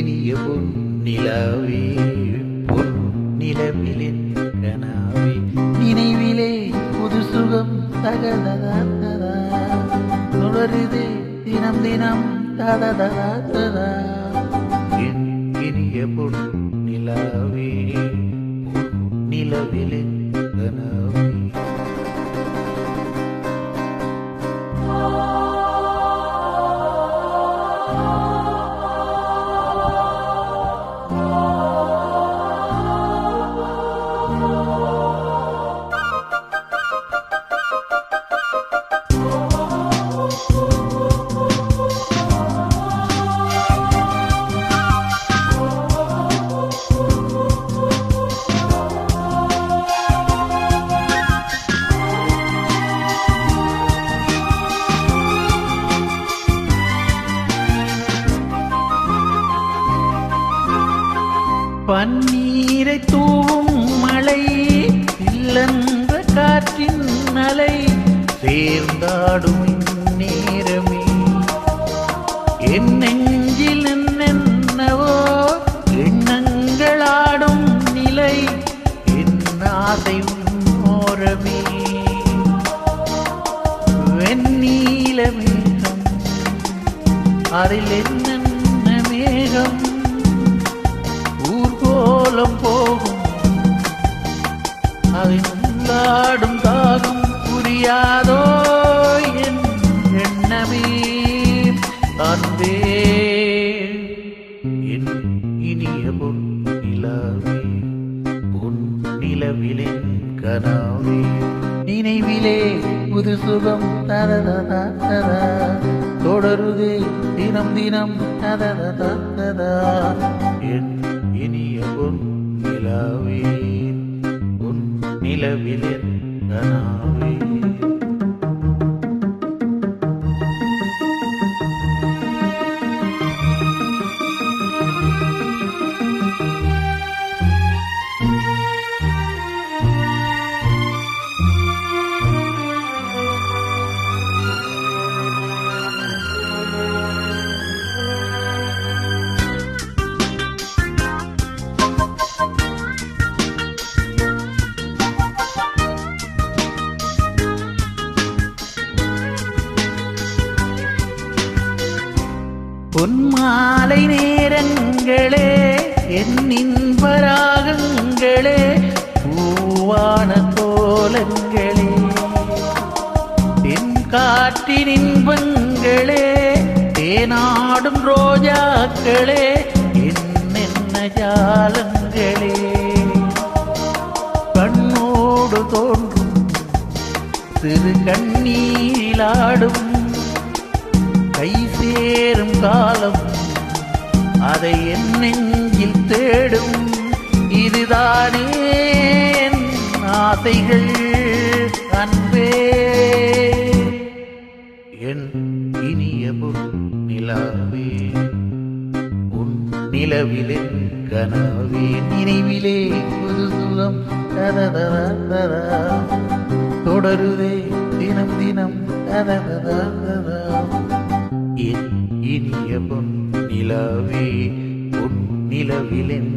இனிய பொன் நிலாவே பொன் நிலவிலே கனாவே நினைவிலே புது சுகம் தகததா தொடருதே தினம் தினம் ததததா. ததா என் இனிய பொன் நிலாவே கனாவே. பன்னீரை தூவும் மழை இல்லென்ற காற்றின் அலை சேர்ந்தாடும் நேரமே என் நெஞ்சில் என்னென்னவோ எண்ணங்களாடும் நிலை என் ஆசை ஓரமே வெண்ணீல மேகம் அதில் என்ன இனிய பொன் நிலவே பொன் நிலவிலே கனாவே. நினைவிலே புது சுகம் தரதா தரா தொடருதே தினம் தினம் தரதா ததா என் இனிய பொன் நிலவே பொன் நிலவிலே கனாவே. பொன்மாலை நேரங்களே என் பூவான கோலங்களே தென் காட்டின் இன்பங்களே தேனாடும் ரோஜாக்களே என்னென்ன ஜாலங்களே. கண்ணோடு தோன்றும் சிறு கண்ணீரிலாடும் சேரும் காலம் அதை என் நெஞ்சில் தேடும். இதுதானே ஆசைகள் அன்பே. என் இனிய நிலாவே உன் நிலவிலே கனவே நினைவிலே புது சுகம். தொடருதே தினம் தினம். தரதரா என் இனிய பொன் நிலவே பொன் நிலவிலென்